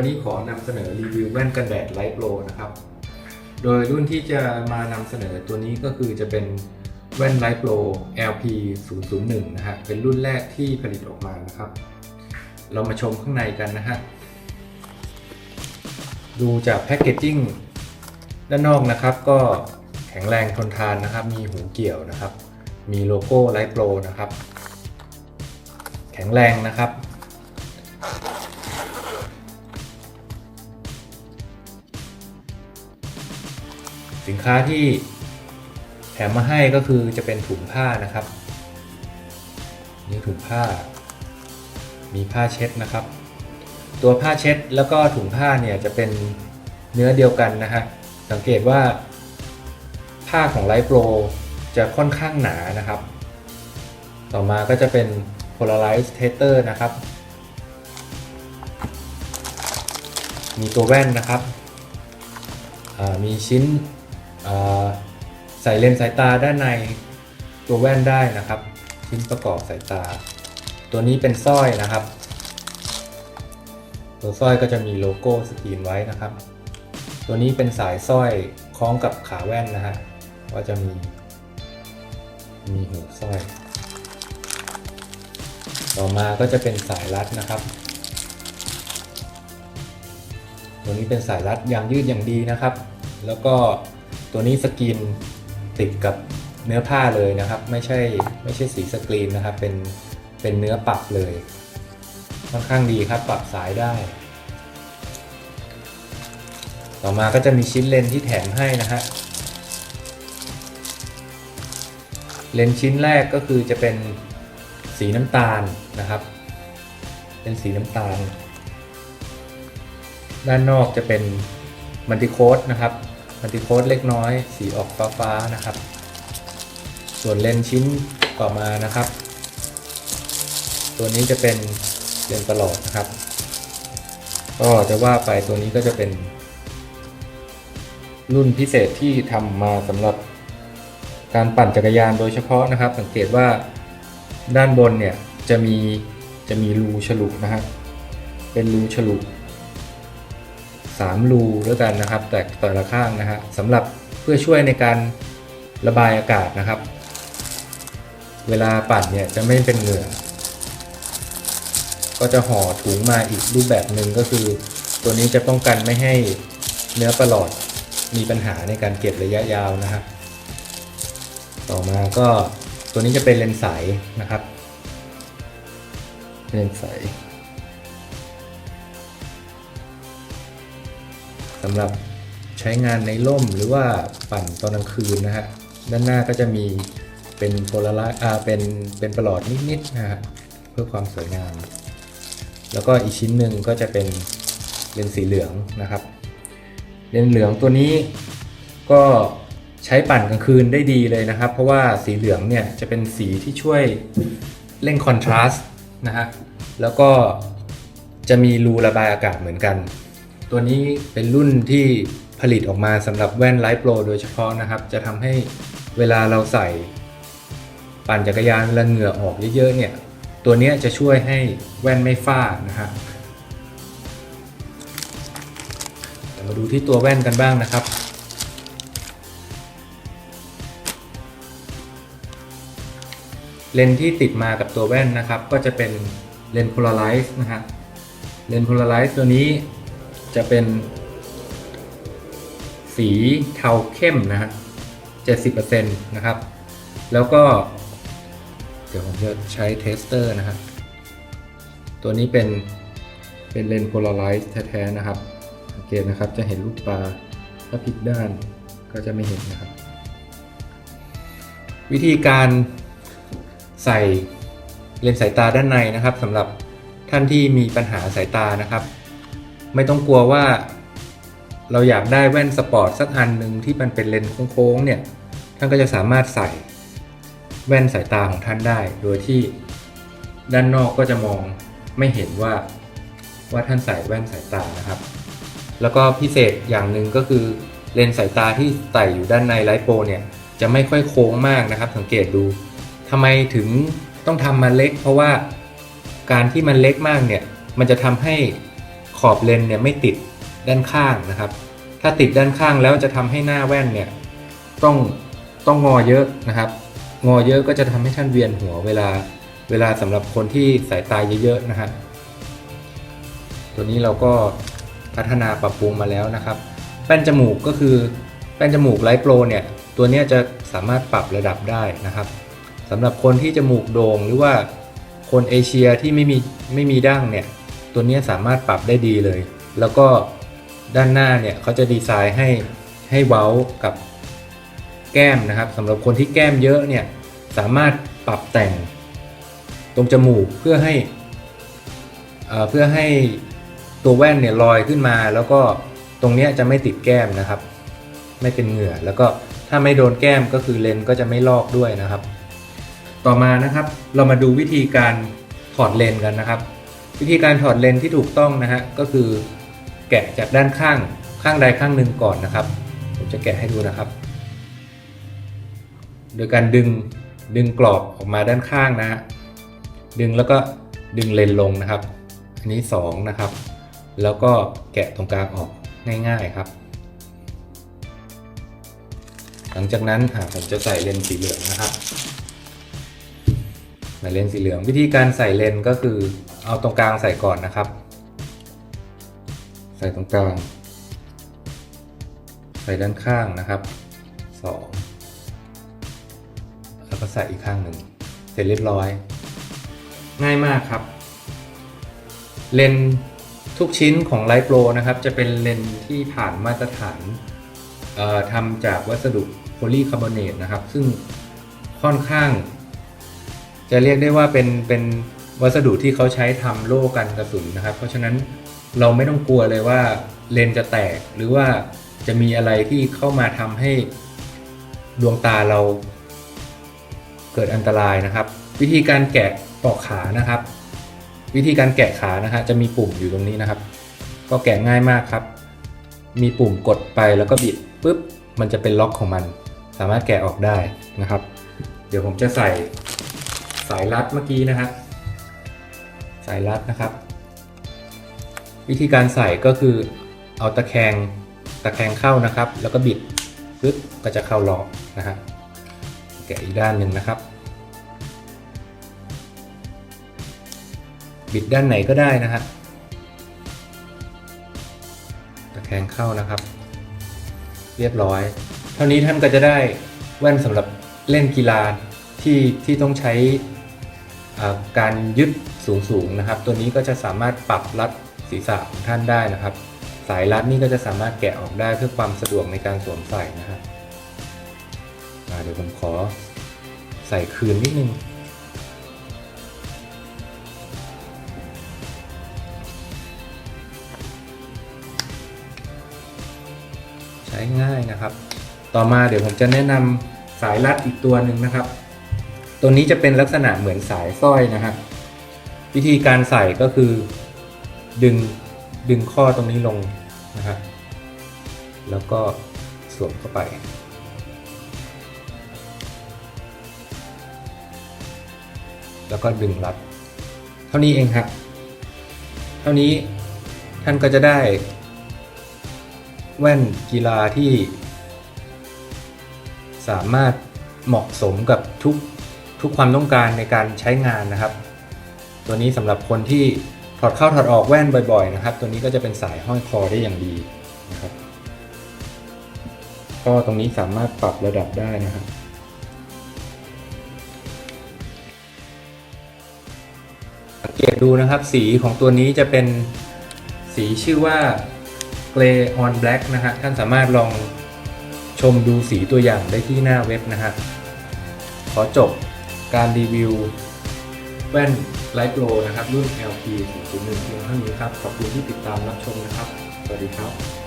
วันนี้ขอนำเสนอรีวิวแว่นกันแดดไลท์โปรนะครับ โดยรุ่นที่จะมานำเสนอตัวนี้ก็คือจะเป็นแว่นไลท์โปร LP 001นะฮะ เป็นรุ่นแรกที่ผลิตออกมานะครับ เรามาชมข้างในกันนะฮะ ดูจากแพคเกจจิ้งด้านนอกนะครับ ก็แข็งแรงทนทานนะครับ มีหูเกี่ยวนะครับ มีโลโก้ไลท์โปรนะครับ แข็งแรงนะครับ สินค้าที่แถมมาให้ก็คือจะเป็นถุงผ้านะครับ นี่ถุงผ้า มีผ้าเช็ดนะครับ ตัวผ้าเช็ดแล้วก็ถุงผ้าเนี่ยจะเป็นเนื้อเดียวกันนะฮะสังเกตว่าผ้าของไลท์โปรจะค่อนข้างหนานะครับ ต่อมาก็จะเป็น polarize Tether นะครับ มีตัวแว่นนะครับ มีชิ้น ใส่เลนส์สายตาด้านในตัวแว่นได้นะครับ ชิ้นประกอบสายตา ตัวนี้เป็นสร้อยนะครับ ตัวสร้อยก็จะมีโลโก้สกรีนไว้นะครับ ตัวนี้เป็นสายสร้อยคล้องกับขาแว่นนะฮะก็จะมีมีหูสร้อย ต่อมาก็จะเป็นสายรัดนะครับ ตัวนี้เป็นสายรัดยางยืดอย่างดีนะครับ แล้วก็ ตัวนี้สกรีนติดกับเนื้อผ้าเลยนะครับ ไม่ใช่ไม่ใช่สีสกรีนนะครับ เป็นเป็นเนื้อปักเลย ค่อนข้างดีครับปรับสายได้ ต่อมาก็จะมีชิ้นเลนส์ที่แถมให้นะฮะเลนส์ชิ้นแรกก็คือจะเป็นสีน้ำตาลนะครับ เป็นสีน้ำตาล ด้านนอกจะเป็นมัลติโคดนะครับ มัลติโคดเล็กน้อย สีออกฟ้าๆนะครับ ส่วนเลนชิ้นต่อมานะครับ ตัวนี้จะเป็นเลนตลอดนะครับ ก็จะว่าไปตัวนี้ก็จะเป็น รุ่นพิเศษที่ทำมาสำหรับการปั่นจักรยานโดยเฉพาะนะครับ สังเกตว่าด้านบนเนี่ยจะมีจะมีรูฉลุนะฮะเป็นรูฉลุ สามรูด้วยกันนะครับ แต่แต่ละข้างนะฮะสำหรับเพื่อช่วยในการระบายอากาศนะครับ เวลาปั่นเนี่ยจะไม่เป็นเหงื่อ ก็จะห่อถุงมาอีกรูปแบบหนึ่งก็คือ ตัวนี้จะป้องกันไม่ให้เนื้อประหลอดมีปัญหาในการเก็บระยะยาวนะครับ ต่อมาก็ตัวนี้จะเป็นเลนส์ใสนะครับ เลนส์ใส สำหรับใช้งานในร่มหรือว่าปั่นตอนกลางคืนนะฮะด้านหน้าก็จะมีเป็นโพลาราอ่าเป็นเป็นประหลอดนิดๆนะฮะเพื่อความสวยงาม แล้วก็อีกชิ้นหนึ่งก็จะเป็นเลนส์สีเหลืองนะครับเลนส์เหลืองตัวนี้ก็ใช้ปั่นกลางคืนได้ดีเลยนะครับ เพราะว่าสีเหลืองเนี่ยจะเป็นสีที่ช่วยเร่งคอนทราสต์นะฮะแล้วก็จะมีรูระบายอากาศเหมือนกัน ตัวนี้เป็นรุ่นที่ผลิตออกมาสำหรับแว่นไลท์โปรโดยเฉพาะนะครับ จะทำให้เวลาเราใส่ ปั่นจักรยานเวลาเหงื่อออกเยอะๆเนี่ย ตัวนี้จะช่วยให้แว่นไม่ฝ้านะฮะมาดูที่ตัวแว่นกันบ้างนะครับ เลนที่ติดมากับตัวแว่นนะครับ ก็จะเป็นเลนส์ Polarize นะฮะเลนส์ Polarize ตัวนี้ จะเป็น สีเทาเข้มนะฮะ70%นะครับ แล้วก็ เดี๋ยวผมจะใช้เทสเตอร์นะครับตัวนี้เป็นเป็นเลนส์ Polarize แท้ๆนะครับสังเกตนะครับจะเห็นลูกปลาถ้าพลิกด้านก็จะไม่เห็นนะครับ วิธีการใส่เลนส์สายตาด้านในนะครับสำหรับท่านที่มีปัญหาสายตานะครับ ไม่ต้องกลัวว่า เราอยากได้แว่นสปอร์ตสักอันหนึ่งที่มันเป็นเลนส์โค้งๆเนี่ยท่านก็จะสามารถใส่แว่นสายตาของท่านได้ โดยที่ด้านนอกก็จะมองไม่เห็นว่าว่าท่านใส่แว่นสายตานะครับ แล้วก็พิเศษอย่างหนึ่งก็คือเลนส์สายตาที่ใส่อยู่ด้านในไลโปเนี่ยจะไม่ค่อยโค้งมากนะครับ สังเกตดูทำไมถึงต้องทำมาเล็ก เพราะว่าการที่มันเล็กมากเนี่ยมันจะทำให้ ขอบเลนเนี่ยไม่ติดด้านข้างนะครับ ถ้าติดด้านข้างแล้วจะทำให้หน้าแว่นเนี่ยต้องต้องงอเยอะนะครับ งอเยอะก็จะทำให้ท่านเวียนหัวเวลาเวลาสำหรับคนที่สายตาเยอะๆนะฮะตัวนี้เราก็พัฒนาปรับปรุงมาแล้วนะครับ แป้นจมูกก็คือแป้นจมูกไลท์โปรเนี่ยตัวนี้จะสามารถปรับระดับได้นะครับสำหรับคนที่จมูกโด่งหรือว่าคนเอเชียที่ไม่มีไม่มีดั้งเนี่ย ตัวนี้สามารถปรับได้ดีเลย แล้วก็ด้านหน้าเนี่ยเขาจะดีไซน์ให้ให้เว้ากับแก้มนะครับสำหรับคนที่แก้มเยอะเนี่ยสามารถปรับแต่ง ตรงจมูกเพื่อให้เอ่อเพื่อให้ตัวแว่นเนี่ยลอยขึ้นมา แล้วก็ตรงเนี้ยจะไม่ติดแก้มนะครับ ไม่เป็นเหงื่อแล้วก็ถ้าไม่โดนแก้มก็คือเลนส์ก็จะไม่ลอกด้วยนะครับ ต่อมานะครับเรามาดูวิธีการถอดเลนส์กันนะครับ วิธีการถอดเลนส์ที่ถูกต้องนะฮะก็คือแกะจากด้านข้างข้างใดข้างหนึ่งก่อนนะครับ ผมจะแกะให้ดูนะครับ โดยการดึงดึงกรอบออกมาด้านข้างนะฮะดึงแล้วก็ดึงเลนลงนะครับ อันนี้สองนะครับ แล้วก็แกะตรงกลางออกง่ายๆครับ หลังจากนั้นผมจะใส่เลนสีเหลืองนะครับ ใส่เลนส์สีเหลือง วิธีการใส่เลนส์ก็คือเอาตรงกลางใส่ก่อนนะครับ ใส่ตรงกลาง ใส่ด้านข้างนะครับสองแล้วก็ใส่อีกข้างหนึ่งเสร็จเรียบร้อย ง่ายมากครับ เลนส์ทุกชิ้นของ Light Pro นะครับ จะเป็นเลนส์ที่ผ่านมาตรฐานทำจากวัสดุโพลีคาร์บอเนตนะครับ ซึ่งค่อนข้าง จะเรียกได้ว่าเป็นเป็นวัสดุที่เขาใช้ทำโล่กันกระสุนนะครับ เพราะฉะนั้นเราไม่ต้องกลัวเลยว่าเลนจะแตกหรือว่าจะมีอะไรที่เข้ามาทำให้ดวงตาเราเกิดอันตรายนะครับ วิธีการแกะปอกขานะครับ วิธีการแกะขานะฮะจะมีปุ่มอยู่ตรงนี้นะครับ ก็แกะง่ายมากครับ มีปุ่มกดไปแล้วก็บิดปุ๊บมันจะเป็นล็อกของมัน สามารถแกะออกได้นะครับ เดี๋ยวผมจะใส่ สายรัดเมื่อกี้นะฮะสายรัดนะครับ วิธีการใส่ก็คือเอาตะแคงตะแคงเข้านะครับ แล้วก็บิดปึ๊บก็จะเข้าล็อกนะฮะแกะอีกด้านหนึ่งนะครับ บิดด้านไหนก็ได้นะฮะตะแคงเข้านะครับ เรียบร้อย เท่านี้ท่านก็จะได้แว่นสำหรับเล่นกีฬาที่ที่ต้องใช้ การยึดสูงๆนะครับ ตัวนี้ก็จะสามารถปรับรัดศีรษะของท่านได้นะครับ สายรัดนี่ก็จะสามารถแกะออกได้เพื่อความสะดวกในการสวมใส่นะครับเดี๋ยวผมขอใส่คืนนิดนึงใช้ง่ายนะครับ ต่อมาเดี๋ยวผมจะแนะนำสายรัดอีกตัวหนึ่งนะครับ ตัวนี้จะเป็นลักษณะเหมือนสายสร้อยนะครับ วิธีการใส่ก็คือ ดึงดึงข้อตรงนี้ลงนะครับแล้วก็สวมเข้าไปแล้วก็ดึงรัด เท่านี้เองครับ เท่านี้ท่านก็จะได้ แว่นกีฬาที่ สามารถเหมาะสมกับทุก ทุกความต้องการในการใช้งานนะครับ ตัวนี้สำหรับคนที่ถอดเข้าถอดออกแว่นบ่อยๆนะครับ ตัวนี้ก็จะเป็นสายห้อยคอได้อย่างดีนะครับก็ตรงนี้สามารถปรับระดับได้นะครับสังเกตดูนะครับสีของตัวนี้จะเป็นสีชื่อว่า Gray on Black นะฮะท่านสามารถลองชมดูสีตัวอย่างได้ที่หน้าเว็บนะฮะขอจบ การรีวิวแว่นไลท์โกลนะครับรุ่น LP 001เพียงเท่านี้ครับ ขอบคุณที่ติดตามรับชมนะครับ สวัสดีครับ